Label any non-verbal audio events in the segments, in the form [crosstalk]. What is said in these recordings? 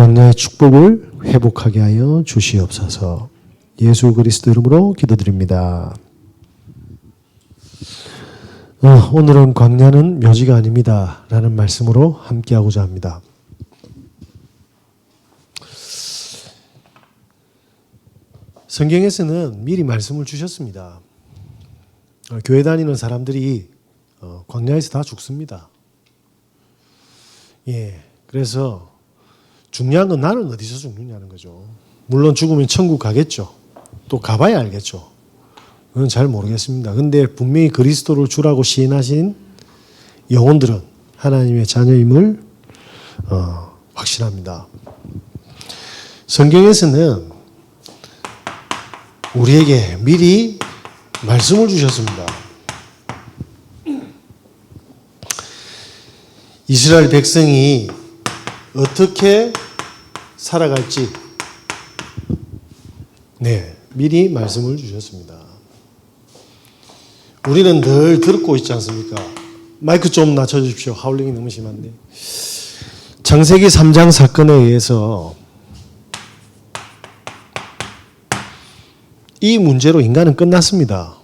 광야의 축복을 회복하게 하여 주시옵소서. 예수 그리스도 이름으로 기도드립니다. 어, 오늘은 광야는 묘지가 아닙니다. 라는 말씀으로 함께하고자 합니다. 성경에서는 미리 말씀을 주셨습니다. 어, 교회 다니는 사람들이 어, 광야에서 다 죽습니다. 예, 그래서 중요한 건 나는 어디서 죽느냐는 거죠. 물론 죽으면 천국 가겠죠. 또 가봐야 알겠죠. 그건 잘 모르겠습니다. 근데 분명히 그리스도를 주라고 시인하신 영혼들은 하나님의 자녀임을 어, 확신합니다. 성경에서는 우리에게 미리 말씀을 주셨습니다. 이스라엘 백성이 어떻게 살아갈지 네, 미리 말씀을 주셨습니다. 우리는 늘 듣고 있지 않습니까? 마이크 좀 낮춰 주십시오. 하울링이 너무 심한데. 창세기 3장 사건에 의해서 이 문제로 인간은 끝났습니다.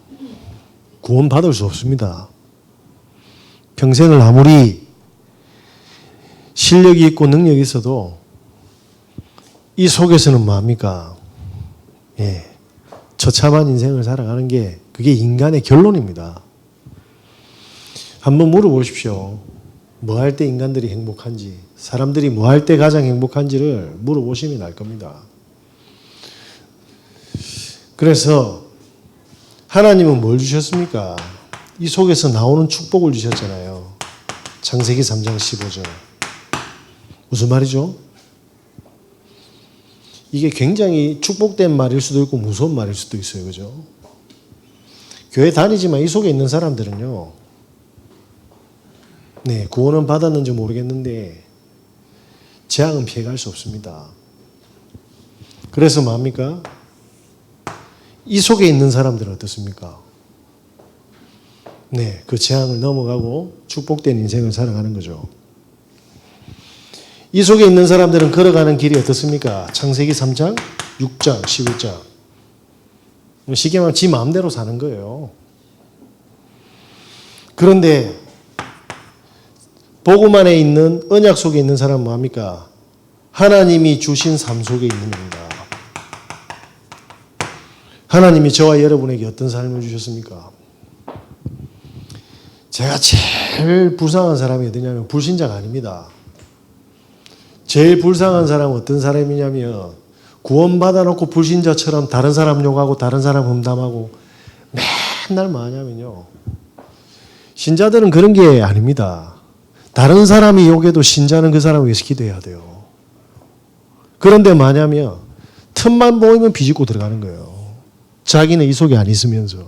구원받을 수 없습니다. 평생을 아무리 실력이 있고 능력이 있어도 이 속에서는 뭐합니까? 예. 처참한 인생을 살아가는 게 그게 인간의 결론입니다. 한번 물어보십시오. 뭐 할 때 인간들이 행복한지, 사람들이 뭐 할 때 가장 행복한지를 물어보시면 알 겁니다. 그래서 하나님은 뭘 주셨습니까? 이 속에서 나오는 축복을 주셨잖아요. 창세기 3장 15절. 무슨 말이죠? 이게 굉장히 축복된 말일 수도 있고 무서운 말일 수도 있어요. 그죠? 교회 다니지만 이 속에 있는 사람들은요. 네, 구원은 받았는지 모르겠는데 재앙은 피해갈 수 없습니다. 그래서 뭡니까? 이 속에 있는 사람들은 어떻습니까? 네, 그 재앙을 넘어가고 축복된 인생을 살아가는 거죠. 이 속에 있는 사람들은 걸어가는 길이 어떻습니까? 창세기 3장, 6장, 11장. 쉽게 말하면 지 마음대로 사는 거예요. 그런데 복음 안에 있는 언약 속에 있는 사람은 뭐합니까? 하나님이 주신 삶 속에 있는 겁니다. 하나님이 저와 여러분에게 어떤 삶을 주셨습니까? 제가 제일 불쌍한 사람이 어디냐면 불신자가 아닙니다. 제일 불쌍한 사람은 어떤 사람이냐면 구원받아 놓고 불신자처럼 다른 사람 욕하고 다른 사람 험담하고 맨날 뭐 하냐면요. 신자들은 그런 게 아닙니다. 다른 사람이 욕해도 신자는 그 사람을 위해서 기도해야 돼요. 그런데 뭐냐면 틈만 보이면 비집고 들어가는 거예요. 자기는 이 속에 안 있으면서.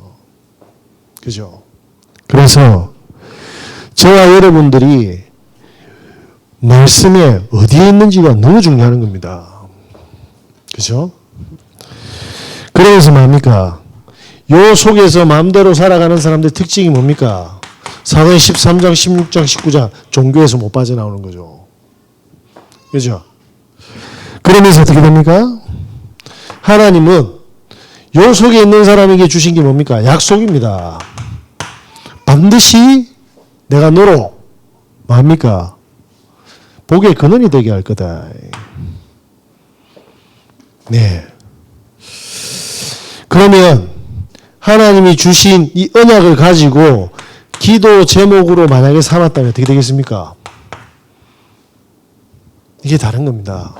그죠? 그래서 저와 여러분들이 말씀에 어디에 있는지가 너무 중요한 겁니다. 그죠? 그래서 뭡니까? 요 속에서 마음대로 살아가는 사람들의 특징이 뭡니까? 사도행 13장, 16장, 19장 종교에서 못 빠져나오는 거죠. 그죠? 그러면서 어떻게 됩니까? 하나님은 요 속에 있는 사람에게 주신 게 뭡니까? 약속입니다. 반드시 내가 너로 뭡니까? 복의 근원이 되게 할 거다. 네. 그러면 하나님이 주신 이 언약을 가지고 기도 제목으로 만약에 삼았다면 어떻게 되겠습니까? 이게 다른 겁니다.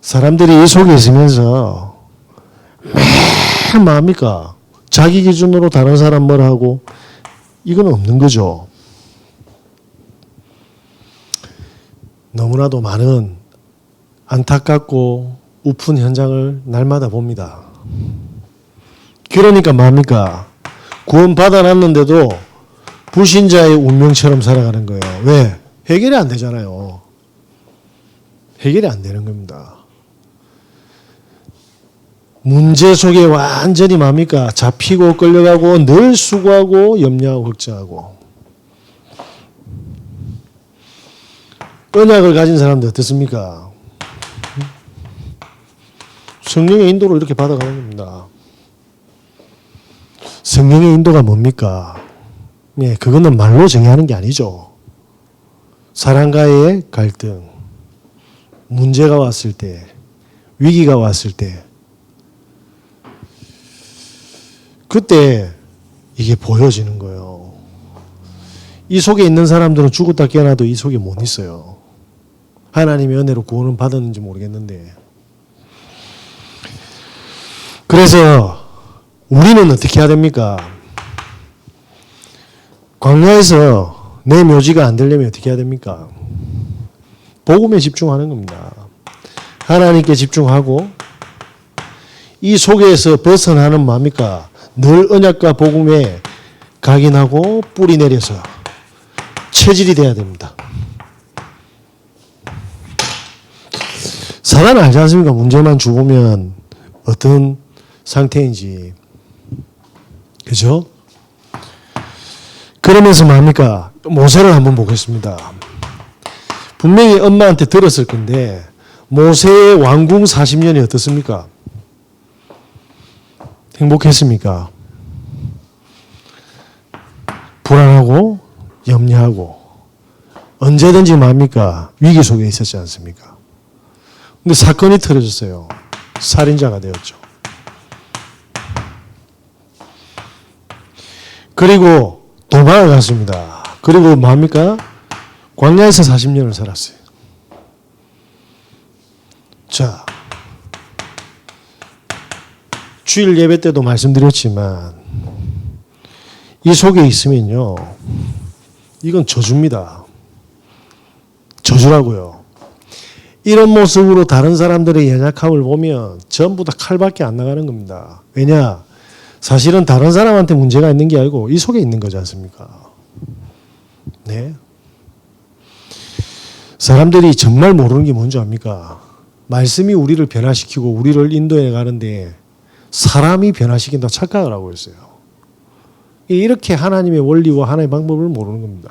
사람들이 이 속에 있으면서 맨 마음입니까? 자기 기준으로 다른 사람 뭘 하고 이건 없는 거죠. 너무나도 많은 안타깝고 우픈 현장을 날마다 봅니다. 그러니까 뭡니까? 구원 받아놨는데도 불신자의 운명처럼 살아가는 거예요. 왜? 해결이 안 되잖아요. 해결이 안 되는 겁니다. 문제 속에 완전히 뭡니까? 잡히고 끌려가고 늘 수고하고 염려하고 걱정하고 언약을 가진 사람들 어떻습니까? 성령의 인도로 이렇게 받아가는 겁니다. 성령의 인도가 뭡니까? 예, 그거는 말로 정의하는 게 아니죠. 사람과의 갈등, 문제가 왔을 때, 위기가 왔을 때, 그때 이게 보여지는 거예요. 이 속에 있는 사람들은 죽었다 깨어나도 이 속에 못 있어요. 하나님의 은혜로 구원은 받았는지 모르겠는데. 그래서 우리는 어떻게 해야 됩니까? 광야에서 내 묘지가 안 되려면 어떻게 해야 됩니까? 복음에 집중하는 겁니다. 하나님께 집중하고 이 속에서 벗어나는 뭡니까? 늘 언약과 복음에 각인하고 뿌리 내려서 체질이 돼야 됩니다. 사단 알지 않습니까? 문제만 주보면 어떤 상태인지. 그죠? 그러면서 뭡니까? 모세를 한번 보겠습니다. 분명히 엄마한테 들었을 건데, 모세의 왕궁 40년이 어떻습니까? 행복했습니까? 불안하고 염려하고 언제든지 뭡니까? 위기 속에 있었지 않습니까? 근데 사건이 터져졌어요. 살인자가 되었죠. 그리고 도망을 갔습니다. 그리고 뭡니까? 광야에서 40년을 살았어요. 자, 주일 예배 때도 말씀드렸지만 이 속에 있으면요. 이건 저주입니다. 저주라고요. 이런 모습으로 다른 사람들의 연약함을 보면 전부 다 칼밖에 안 나가는 겁니다. 왜냐? 사실은 다른 사람한테 문제가 있는 게 아니고 이 속에 있는 거지 않습니까? 네. 사람들이 정말 모르는 게 뭔지 압니까? 말씀이 우리를 변화시키고 우리를 인도해 가는데 사람이 변화시킨다 착각을 하고 있어요. 이렇게 하나님의 원리와 하나님의 방법을 모르는 겁니다.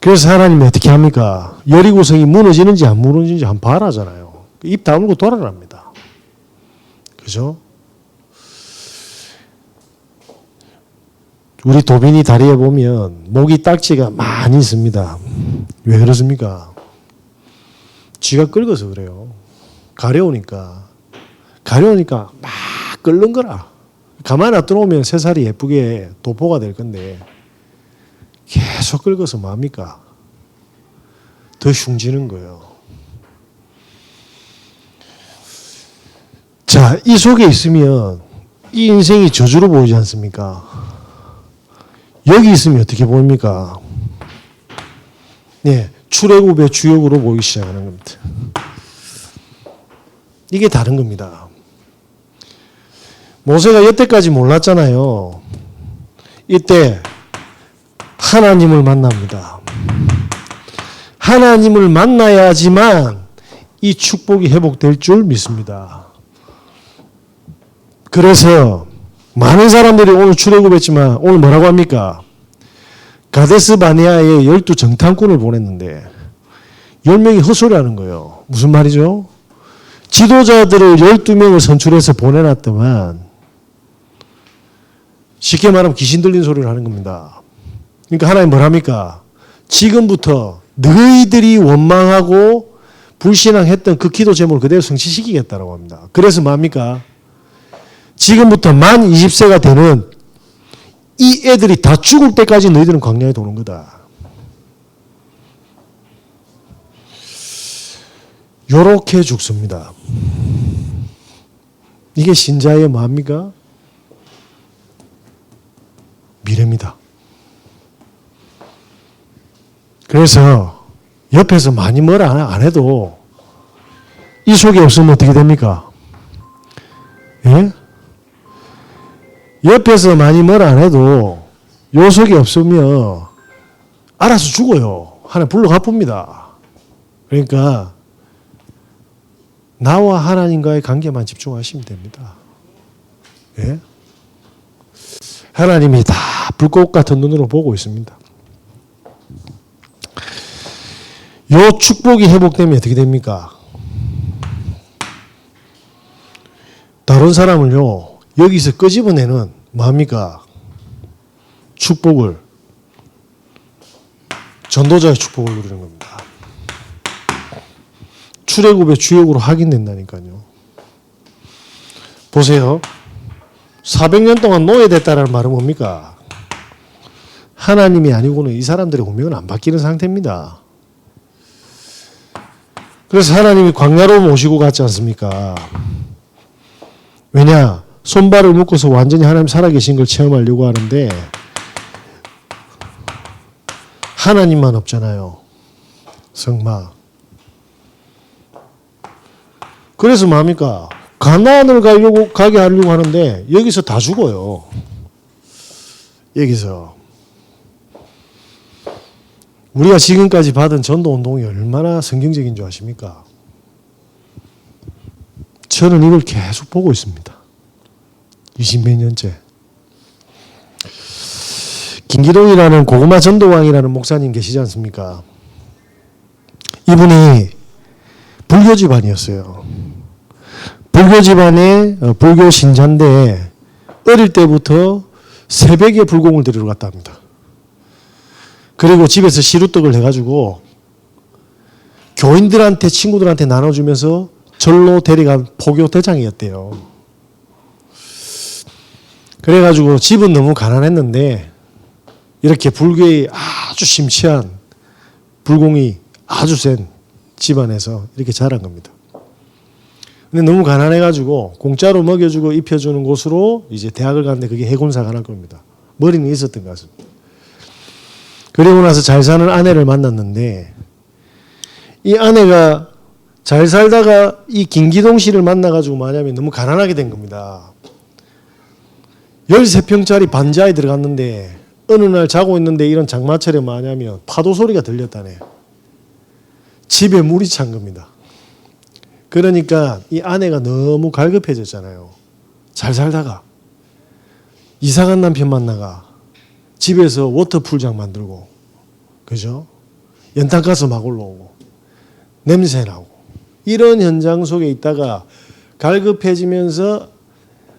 그래서 하나님이 어떻게 합니까? 여리고성이 무너지는지 안 무너지는지 한번 봐라잖아요. 입 다물고 돌아랍니다. 그죠? 우리 도빈이 다리에 보면 모기 딱지가 많이 있습니다. 왜 그렇습니까? 쥐가 긁어서 그래요. 가려우니까. 가려우니까 막 끓는 거라. 가만히 놔두면 새 살이 예쁘게 도포가 될 건데 계속 긁어서 뭡니까? 더 흉지는 거예요. 자, 이 속에 있으면 이 인생이 저주로 보이지 않습니까? 여기 있으면 어떻게 보입니까? 네, 출애굽의 주역으로 보이기 시작하는 겁니다. 이게 다른 겁니다. 모세가 여태까지 몰랐잖아요. 이때 하나님을 만납니다. 하나님을 만나야지만 이 축복이 회복될 줄 믿습니다. 그래서 많은 사람들이 오늘 출애굽했지만 오늘 뭐라고 합니까? 가데스 바네아에 열두 정탐꾼을 보냈는데 열 명이 헛소리하는 거예요. 무슨 말이죠? 지도자들을 12명을 선출해서 보내놨더만 쉽게 말하면 귀신 들린 소리를 하는 겁니다. 그러니까 하나님 뭘 합니까? 지금부터 너희들이 원망하고 불신앙했던 그 기도 제목을 그대로 성취시키겠다라고 합니다. 그래서 뭡니까? 지금부터 만 20세가 되는 이 애들이 다 죽을 때까지 너희들은 광야에 도는 거다. 요렇게 죽습니다. 이게 신자의 뭡니까? 미래입니다. 그래서 옆에서 많이 뭐라 안 해도 이 속에 없으면 어떻게 됩니까? 예? 옆에서 많이 뭐라 안 해도 요 속에 없으면 알아서 죽어요. 하나 불러 갚습니다. 그러니까 나와 하나님과의 관계만 집중하시면 됩니다. 예? 하나님이 다 불꽃 같은 눈으로 보고 있습니다. 요 축복이 회복되면 어떻게 됩니까? 다른 사람을요 여기서 끄집어내는 뭡니까? 축복을 전도자의 축복을 누리는 겁니다. 출애굽의 주역으로 확인된다니까요. 보세요. 400년 동안 노예됐다는 말은 뭡니까? 하나님이 아니고는 이 사람들의 운명은 안 바뀌는 상태입니다. 그래서 하나님이 광야로 모시고 갔지 않습니까? 왜냐? 손발을 묶어서 완전히 하나님 살아계신 걸 체험하려고 하는데 하나님만 없잖아요. 성막. 그래서 뭡니까? 가나안을 가려고 가게 하려고 하는데 여기서 다 죽어요. 여기서 우리가 지금까지 받은 전도 운동이 얼마나 성경적인 줄 아십니까? 저는 이걸 계속 보고 있습니다. 20몇 년째. 김기동이라는 고구마 전도왕이라는 목사님 계시지 않습니까? 이분이 불교 집안이었어요. 불교 집안의 어, 불교 신자인데 어릴 때부터 새벽에 불공을 드리러 갔다 합니다. 그리고 집에서 시루떡을 해가지고 교인들한테 친구들한테 나눠주면서 절로 데려간 포교 대장이었대요. 그래가지고 집은 너무 가난했는데 이렇게 불교에 아주 심취한 불공이 아주 센 집안에서 이렇게 자란 겁니다. 근데 너무 가난해가지고 공짜로 먹여주고 입혀주는 곳으로 이제 대학을 갔는데 그게 해군사가 하나 겁니다. 머리는 있었던 것 같습니다. 그리고 나서 잘 사는 아내를 만났는데 이 아내가 잘 살다가 이 김기동 씨를 만나가지고 뭐냐면 너무 가난하게 된 겁니다. 13평짜리 반지하에 들어갔는데 어느 날 자고 있는데 이런 장마철에 뭐냐면 파도 소리가 들렸다네. 집에 물이 찬 겁니다. 그러니까 이 아내가 너무 갈급해졌잖아요. 잘 살다가 이상한 남편 만나가 집에서 워터풀장 만들고 그죠? 연탄가스 막 올라오고 냄새 나고 이런 현장 속에 있다가 갈급해지면서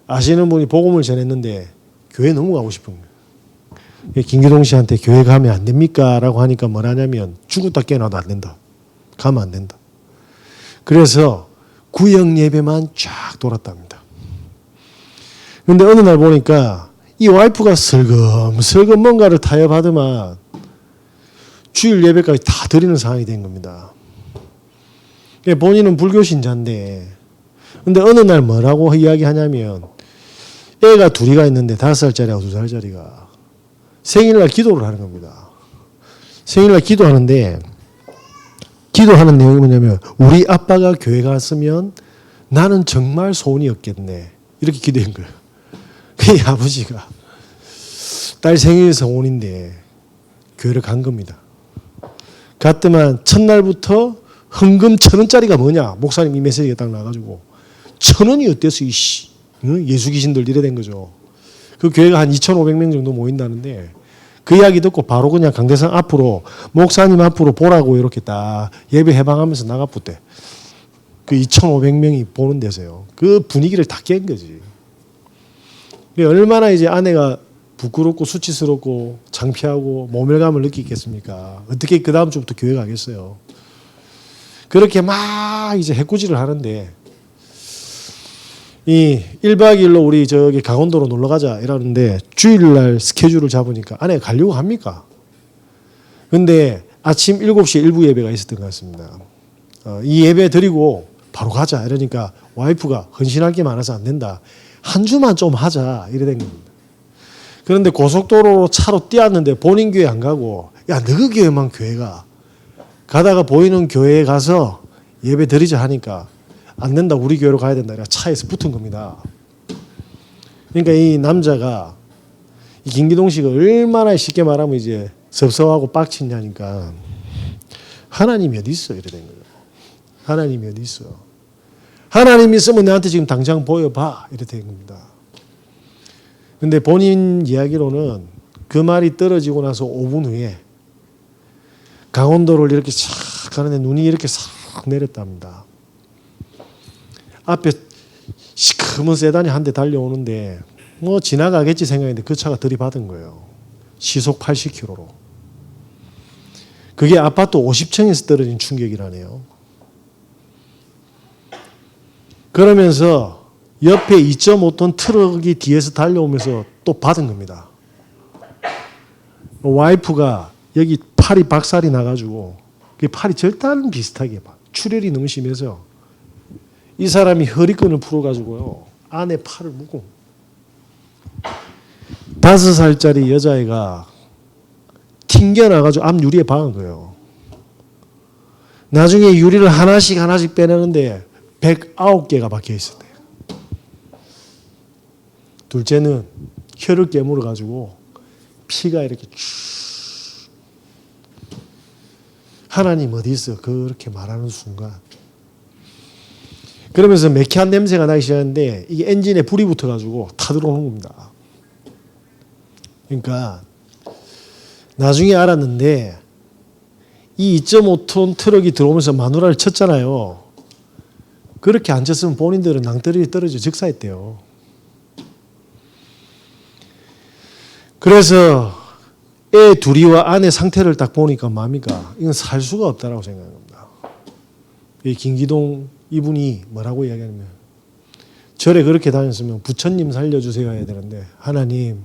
아시는 분이 복음을 전했는데 교회 너무 가고 싶은 거예요. 김기동 씨한테 교회 가면 안 됩니까? 라고 하니까 뭐라냐면 죽었다 깨어나도 안 된다. 가면 안 된다. 그래서 구역 예배만 쫙 돌았답니다. 근데 어느 날 보니까 이 와이프가 슬금슬금 뭔가를 타협하더만 주일 예배까지 다 드리는 상황이 된 겁니다. 그러니까 본인은 불교 신자인데 근데 어느 날 뭐라고 이야기하냐면 애가 둘이가 있는데 다섯 살짜리하고 두 살짜리가 생일날 기도를 하는 겁니다. 생일날 기도하는데 기도하는 내용이 뭐냐면 우리 아빠가 교회 갔으면 나는 정말 소원이 없겠네. 이렇게 기도한 거예요. 그 아버지가 딸 생일 소원인데 교회를 간 겁니다. 갔더만 첫날부터 헌금 천 원짜리가 뭐냐? 목사님 이 메시지가 딱 나가지고 천 원이 어때서 이씨 예수 귀신들 이래 된 거죠. 그 교회가 한 2,500명 정도 모인다는데 그 이야기 듣고 바로 그냥 강대상 앞으로 목사님 앞으로 보라고 이렇게 딱 예배 해방하면서 나가붙대. 그 2,500명이 보는 데서요. 그 분위기를 다 깬 거지. 얼마나 이제 아내가 부끄럽고 수치스럽고 창피하고 모멸감을 느끼겠습니까? 어떻게 그 다음 주부터 교회 가겠어요? 그렇게 막 이제 해꾸지를 하는데 이 1박 2일로 우리 저기 강원도로 놀러 가자 이러는데 주일날 스케줄을 잡으니까 아내가 가려고 합니까? 근데 아침 7시에 일부 예배가 있었던 것 같습니다. 어, 이 예배 드리고 바로 가자 이러니까 와이프가 헌신할 게 많아서 안 된다. 한 주만 좀 하자 이래 된 겁니다. 그런데 고속도로로 차로 뛰었는데 본인 교회 안 가고 야 너그 교회만 교회가 가다가 보이는 교회에 가서 예배 드리자 하니까 안 된다 우리 교회로 가야 된다 이래 차에서 붙은 겁니다. 그러니까 이 남자가 이 김기동 씨가 얼마나 쉽게 말하면 이제 섭섭하고 빡치냐니까 하나님이 어디 있어 이래 된 거예요. 하나님이 어디 있어? 하나님 있으면 내한테 지금 당장 보여봐 이래 된 겁니다. 근데 본인 이야기로는 그 말이 떨어지고 나서 5분 후에 강원도를 이렇게 쫙 가는데 눈이 이렇게 싹 내렸답니다. 앞에 시커먼 세단이 한 대 달려오는데 뭐 지나가겠지 생각했는데 그 차가 들이받은 거예요. 시속 80km로. 그게 아파트 50층에서 떨어진 충격이라네요. 그러면서 옆에 2.5톤 트럭이 뒤에서 달려오면서 또 받은 겁니다. 와이프가 여기 팔이 박살이 나가지고 그 팔이 절단 비슷하게 막 출혈이 너무 심해서 이 사람이 허리끈을 풀어가지고요 안에 팔을 묶고 다섯 살짜리 여자애가 튕겨나가지고 앞 유리에 박은 거예요. 나중에 유리를 하나씩 하나씩 빼내는데 109개가 박혀 있었대요. 둘째는 혀를 깨물어 가지고 피가 이렇게 쭉 하나님 어디 있어? 그렇게 말하는 순간 그러면서 매캐한 냄새가 나기 시작하는데 이게 엔진에 불이 붙어 가지고 타들어오는 겁니다. 그러니까 나중에 알았는데 이 2.5톤 트럭이 들어오면서 마누라를 쳤잖아요. 그렇게 안 쳤으면 본인들은 낭떠러지 떨어져 즉사했대요. 그래서 애 둘이와 아내 상태를 딱 보니까 뭡니까? 이건 살 수가 없다라고 생각합니다. 이 김기동 이분이 뭐라고 이야기하냐면 절에 그렇게 다녔으면 부처님 살려주세요 해야 되는데 하나님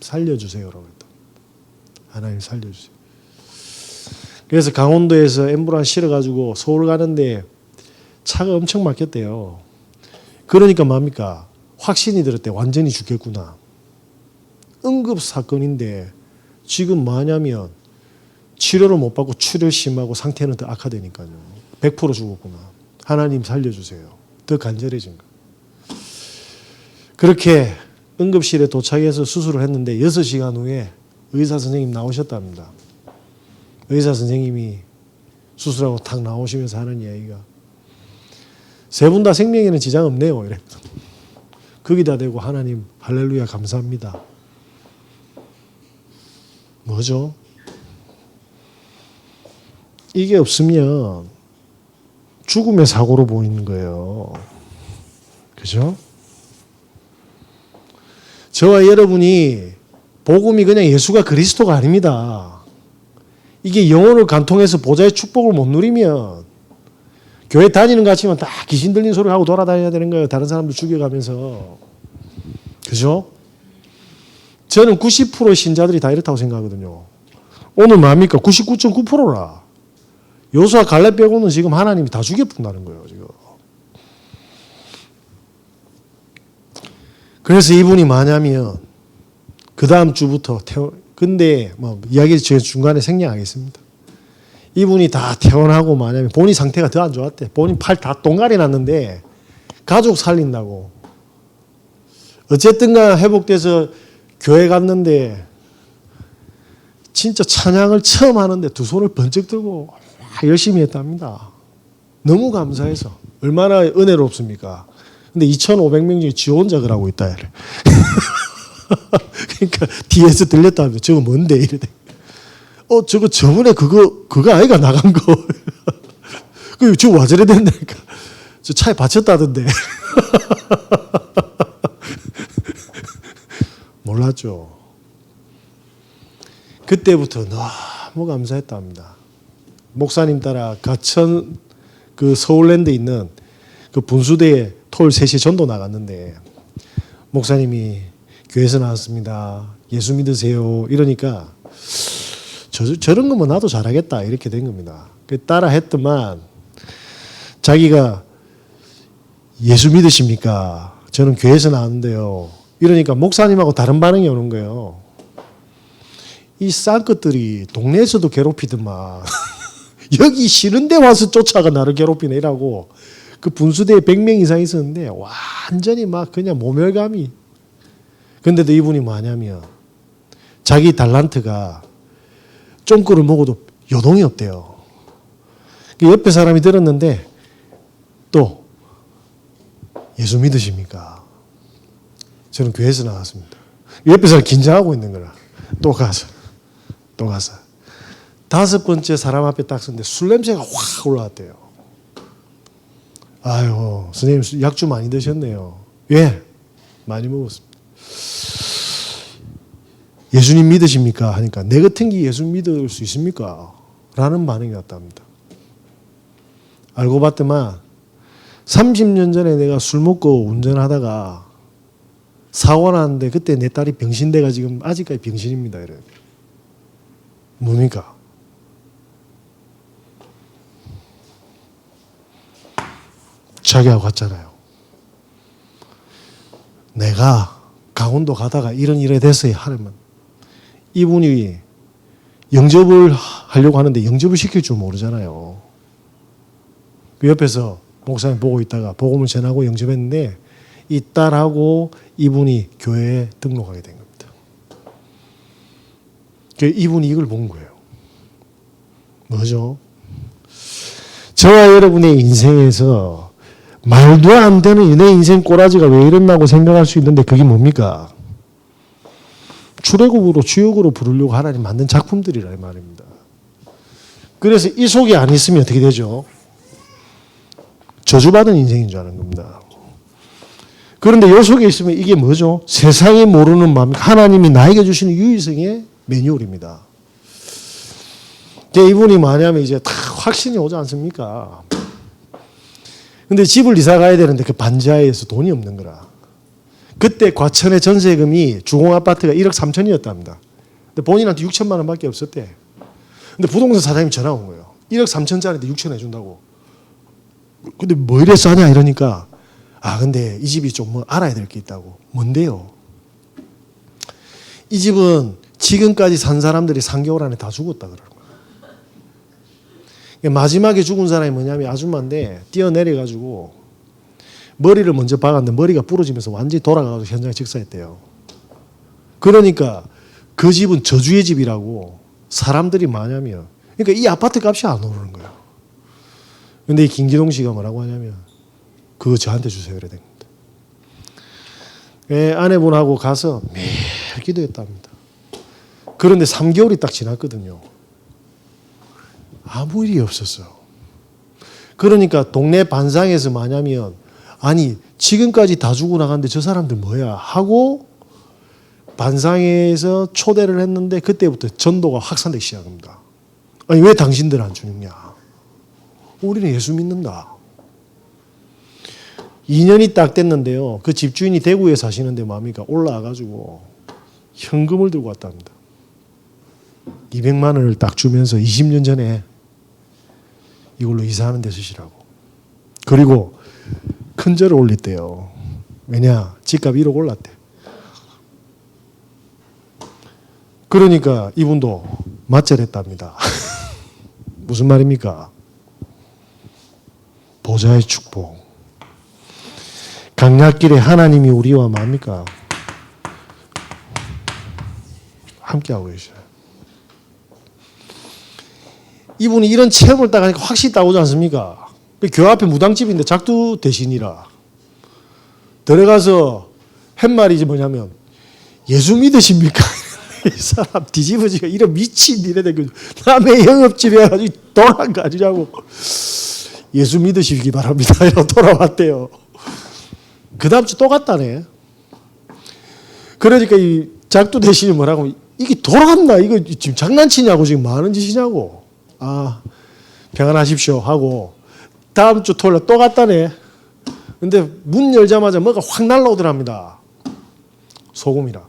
살려주세요라고 했다. 하나님 살려주세요. 그래서 강원도에서 엠브란 실어가지고 서울 가는데 차가 엄청 막혔대요. 그러니까 뭡니까? 확신이 들었대. 완전히 죽겠구나. 응급 사건인데 지금 뭐냐면 치료를 못 받고 출혈 심하고 상태는 더 악화되니까요. 100% 죽었구나. 하나님 살려주세요. 더 간절해진 거. 그렇게 응급실에 도착해서 수술을 했는데 6시간 후에 의사 선생님 나오셨답니다. 의사 선생님이 수술하고 탁 나오시면서 하는 이야기가 세 분 다 생명에는 지장 없네요. 이래. 거기다 대고 하나님 할렐루야 감사합니다. 뭐죠? 이게 없으면 죽음의 사고로 보이는 거예요. 그죠? 저와 여러분이 복음이 그냥 예수가 그리스도가 아닙니다. 이게 영혼을 간통해서 보좌의 축복을 못 누리면 교회 다니는 것 같지만 다 귀신 들린 소리 하고 돌아다녀야 되는 거예요. 다른 사람들 죽여가면서. 그죠? 저는 90% 신자들이 다 이렇다고 생각하거든요. 오늘 뭡니까? 99.9%라. 요수와 갈렙 빼고는 지금 하나님이 다 죽여뿐다는 거예요. 지금. 그래서 이분이 뭐냐면 그 다음 주부터 태어 근데 뭐 이야기 제 중간에 생략하겠습니다. 이분이 다 퇴원하고 뭐냐면 본인 상태가 더 안 좋았대. 본인 팔 다 똥갈이 났는데 가족 살린다고. 어쨌든간 회복돼서 교회 갔는데 진짜 찬양을 처음 하는데 두 손을 번쩍 들고 열심히 했답니다. 너무 감사해서 얼마나 은혜롭습니까? 근데 2,500명 중에 지 혼자 그러고 있다. 이래. [laughs] 그러니까 뒤에서 들렸다면 저거 뭔데 이래. 어 저거 저번에 그거 그거 아이가 나간 거. [laughs] 그 지금 와저래 된다니까. 저 차에 받쳤다던데. [laughs] 몰랐죠. 그때부터 너무 감사했답니다. 목사님 따라 가천 그 서울랜드 있는 그 분수대에 토요일 3시에 전도 나갔는데 목사님이 교회에서 나왔습니다. 예수 믿으세요. 이러니까 저, 저런 거면 나도 잘하겠다. 이렇게 된 겁니다. 그 따라 했더만 자기가 예수 믿으십니까? 저는 교회에서 나왔는데요. 이러니까 목사님하고 다른 반응이 오는 거예요. 이 싼 것들이 동네에서도 괴롭히더만 [laughs] 여기 싫은데 와서 쫓아가 나를 괴롭히네 이라고 그 분수대에 100명 이상 있었는데 완전히 막 그냥 모멸감이 근데도 이분이 뭐냐면 자기 달란트가 쫑거를 먹어도 요동이 없대요. 그 옆에 사람이 들었는데 또 예수 믿으십니까? 저는 교회에서 나왔습니다. 옆에 사람 긴장하고 있는 거라 또 가서 또 가서 다섯 번째 사람 앞에 딱 섰는데 술 냄새가 확 올라왔대요. 아유, 선생님 약좀 많이 드셨네요. 예, 많이 먹었습니다. 예수님 믿으십니까? 하니까 내 같은 게 예수 믿을 수 있습니까? 라는 반응이 왔답니다. 알고 봤더만 30년 전에 내가 술 먹고 운전하다가 사고 났는데 그때 내 딸이 병신돼가 지금 아직까지 병신입니다. 이래. 뭡니까? 자기하고 갔잖아요. 내가 강원도 가다가 이런 일에 됐어요. 하려면 이분이 영접을 하려고 하는데 영접을 시킬 줄 모르잖아요. 그 옆에서 목사님 보고 있다가 복음을 전하고 영접했는데 이 딸하고 이분이 교회에 등록하게 된 겁니다. 그 이분이 이걸 본 거예요. 뭐죠? 저와 여러분의 인생에서 말도 안 되는 내 인생 꼬라지가 왜 이랬나고 생각할 수 있는데 그게 뭡니까? 출애굽으로 주역으로 부르려고 하나님 만든 작품들이라 이 말입니다. 그래서 이 속에 안 있으면 어떻게 되죠? 저주받은 인생인 줄 아는 겁니다. 그런데 요 속에 있으면 이게 뭐죠? 세상이 모르는 마음, 하나님이 나에게 주시는 유일성의 매뉴얼입니다. 이분이 뭐냐면 이제 다 확신이 오지 않습니까? 근데 집을 이사 가야 되는데 그 반지하에서 돈이 없는 거라. 그때 과천의 전세금이 주공 아파트가 1억 3천이었답니다. 근데 본인한테 6천만 원밖에 없었대. 근데 부동산 사장님이 전화 온 거예요. 1억 3천짜리인데 6천 해준다고. 근데 뭐 이래 싸냐 이러니까 아 근데 이 집이 좀 뭐 알아야 될 게 있다고. 뭔데요? 이 집은 지금까지 산 사람들이 3개월 안에 다 죽었다 거예요. 마지막에 죽은 사람이 뭐냐면 아줌마인데 뛰어내려 가지고 머리를 먼저 박았는데 머리가 부러지면서 완전히 돌아가서 현장에 직사했대요. 그러니까 그 집은 저주의 집이라고 사람들이 뭐냐면 그러니까 이 아파트 값이 안 오르는 거예요. 근데 이 김기동 씨가 뭐라고 하냐면 그거 저한테 주세요 그래 된 겁니다. 예, 아내분하고 가서 매일 기도했답니다. 그런데 3개월이 딱 지났거든요. 아무 일이 없었어요. 그러니까 동네 반상에서 뭐냐면 아니 지금까지 다 주고 나갔는데 저 사람들 뭐야 하고 반상에서 초대를 했는데 그때부터 전도가 확산되기 시작합니다. 아니 왜 당신들 안 주느냐? 우리는 예수 믿는다. 2년이 딱 됐는데요. 그 집주인이 대구에 사시는데 뭡니까? 올라와가지고 현금을 들고 왔답니다. 200만 원을 딱 주면서 20년 전에 이걸로 이사하는 데 쓰시라고. 그리고 큰 절을 올렸대요. 왜냐? 집값 1억 올랐대. 그러니까 이분도 맞절했답니다. [laughs] 무슨 말입니까? 보좌의 축복. 강약길에 하나님이 우리와 뭡니까? 함께하고 계셔요. 이분이 이런 체험을 딱 하니까 확실히 따오지 않습니까? 교회 앞에 무당집인데 작두 대신이라. 들어가서 한 말이지 뭐냐면 예수 믿으십니까? [laughs] 이 사람 뒤집어지가 이런 미친 이래 되고 남의 영업집에 가지고 돈안 가지라고 예수 믿으시기 바랍니다. [laughs] 이러고 돌아왔대요. 그 다음 주 또 갔다네. 그러니까 이 작두 대신이 뭐라고 이게 돌아갔나? 이거 지금 장난치냐고 지금 뭐 하는 짓이냐고. 아, 평안하십시오 하고 다음 주 토요일 또 갔다네. 근데 문 열자마자 뭐가 확 날라오더랍니다. 소금이라.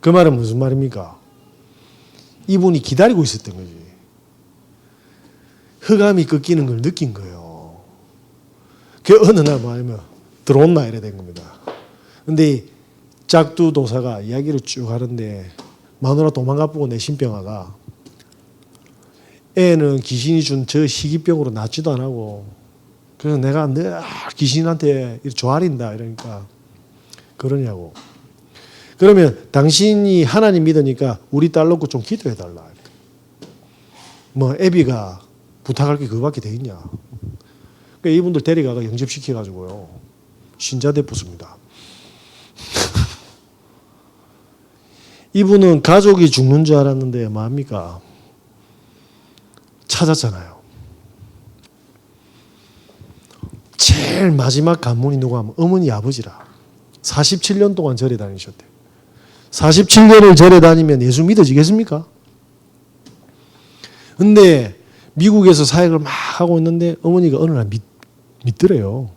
그 말은 무슨 말입니까? 이분이 기다리고 있었던 거지. 흑암이 꺾이는 걸 느낀 거예요. 그 어느 날 뭐냐면 들어온나 이래 된 겁니다. 근데 짝두 도사가 이야기를 쭉 하는데 마누라 도망가 보고 내 신병아가 애는 귀신이 준저 희귀병으로 낫지도 안 하고 그래서 내가 늘 귀신한테 조아린다 이러니까 그러냐고. 그러면 당신이 하나님 믿으니까 우리 딸 놓고 좀 기도해 달라. 뭐 애비가 부탁할 게 그거밖에 돼 있냐. 그러니까 이분들 데려가가 영접시켜 가지고요 신자대 부습니다 [laughs] 이분은 가족이 죽는 줄 알았는데 뭐합니까 찾았잖아요. 제일 마지막 관문이 누구 하면 어머니 아버지라. 47년 동안 절에 다니셨대. 47년을 절에 다니면 예수 믿어지겠습니까? 근데 미국에서 사역을 막 하고 있는데 어머니가 어느 날 믿, 믿더래요.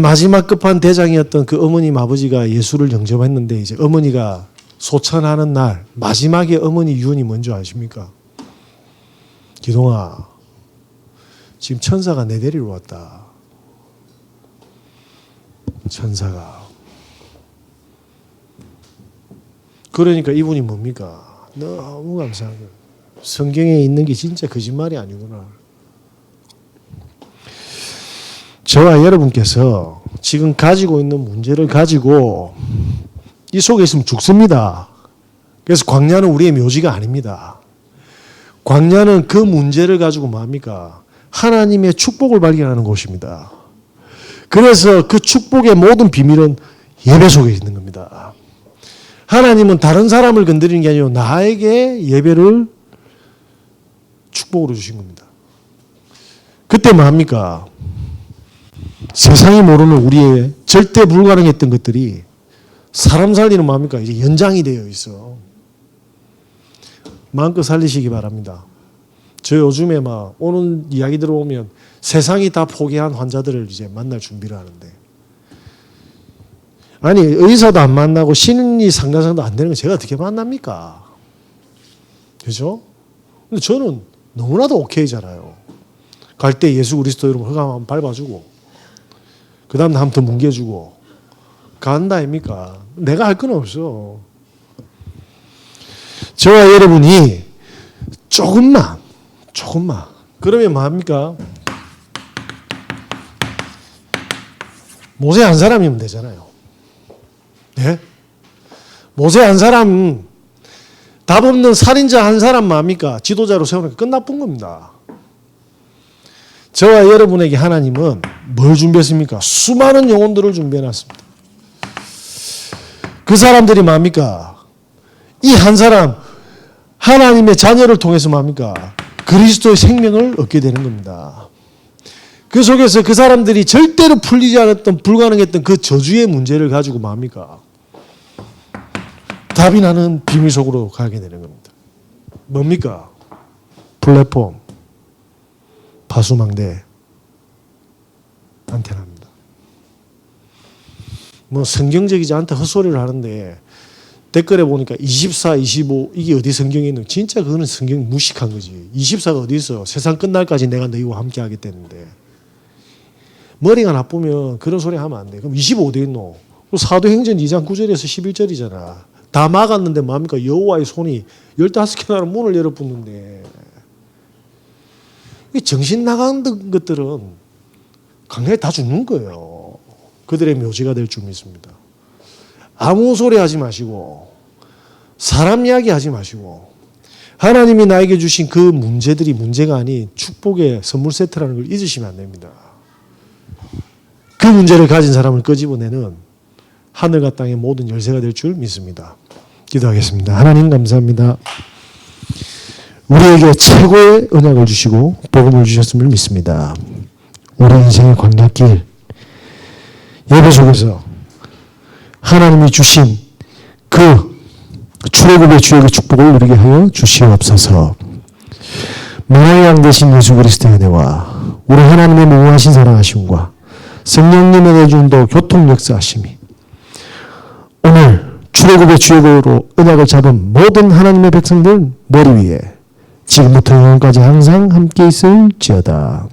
마지막 급한 대장이었던 그 어머님 아버지가 예수를 영접했는데 이제 어머니가 소천하는 날 마지막에 어머니 유언이 뭔지 아십니까? 기동아 지금 천사가 내 데리러 왔다. 천사가 그러니까 이분이 뭡니까? 너무 감사한 거예요. 성경에 있는 게 진짜 거짓말이 아니구나. 저와 여러분께서 지금 가지고 있는 문제를 가지고 이 속에 있으면 죽습니다. 그래서 광야는 우리의 묘지가 아닙니다. 광야는 그 문제를 가지고 뭡니까? 하나님의 축복을 발견하는 곳입니다. 그래서 그 축복의 모든 비밀은 예배 속에 있는 겁니다. 하나님은 다른 사람을 건드리는 게 아니고 나에게 예배를 축복으로 주신 겁니다. 그때 뭡니까? 세상이 모르는 우리의 절대 불가능했던 것들이 사람 살리는 뭡니까? 이제 연장이 되어 있어. 마음껏 살리시기 바랍니다. 저 요즘에 막 오는 이야기 들어보면 세상이 다 포기한 환자들을 이제 만날 준비를 하는데 아니 의사도 안 만나고 신이 상담사도 안 되는 거 제가 어떻게 만납니까? 그죠? 근데 저는 너무나도 오케이잖아요. 갈 때 예수 그리스도 이름 허감 한번 밟아주고 그 다음 한번 더 뭉개주고 간다 아닙니까? 내가 할 건 없어. 저와 여러분이 조금만 조금만 그러면 뭐합니까? 모세 한 사람이면 되잖아요. 네? 모세 한 사람 답 없는 살인자 한 사람 뭡니까? 지도자로 세우는 게 끝나쁜 겁니다. 저와 여러분에게 하나님은 뭘 준비했습니까? 수많은 영혼들을 준비해 놨습니다. 그 사람들이 뭡니까? 이 한 사람 하나님의 자녀를 통해서 뭡니까? 그리스도의 생명을 얻게 되는 겁니다. 그 속에서 그 사람들이 절대로 풀리지 않았던 불가능했던 그 저주의 문제를 가지고 뭡니까? 답이 나는 비밀 속으로 가게 되는 겁니다. 뭡니까? 플랫폼, 파수망대, 안테나입니다. 뭐 성경적이지 않다 헛소리를 하는데 댓글에 보니까 24, 25 이게 어디 성경에 있는 진짜 그거는 성경 무식한 거지. 24가 어디 있어? 세상 끝날까지 내가 너희와 함께 하겠다는데 머리가 나쁘면 그런 소리 하면 안 돼. 그럼 25 어디 있노? 사도행전 2장 9절에서 11절이잖아. 다 막았는데 뭡니까? 여호와의 손이 15개나 문을 열어 붙는데 이 정신 나간 것들은 강에 다 죽는 거예요. 그들의 묘지가 될 줄 믿습니다. 아무 소리 하지 마시고 사람 이야기 하지 마시고 하나님이 나에게 주신 그 문제들이 문제가 아닌 축복의 선물 세트라는 걸 잊으시면 안 됩니다. 그 문제를 가진 사람을 끄집어내는 하늘과 땅의 모든 열쇠가 될 줄 믿습니다. 기도하겠습니다. 하나님 감사합니다. 우리에게 최고의 은약을 주시고 복음을 주셨음을 믿습니다. 우리 인생의 광야길 예배 속에서 하나님이 주신 그 출애굽의 주역의 축복을 누리게 하여 주시옵소서. 만왕의 양 되신 예수 그리스도의 은혜와 우리 하나님의 무궁하신 사랑하심과 성령님의 내준도 교통 역사하심이 오늘 출애굽의 주역으로 은약을 잡은 모든 하나님의 백성들 머리 위에 지금부터 영원까지 항상 함께 있을지어다.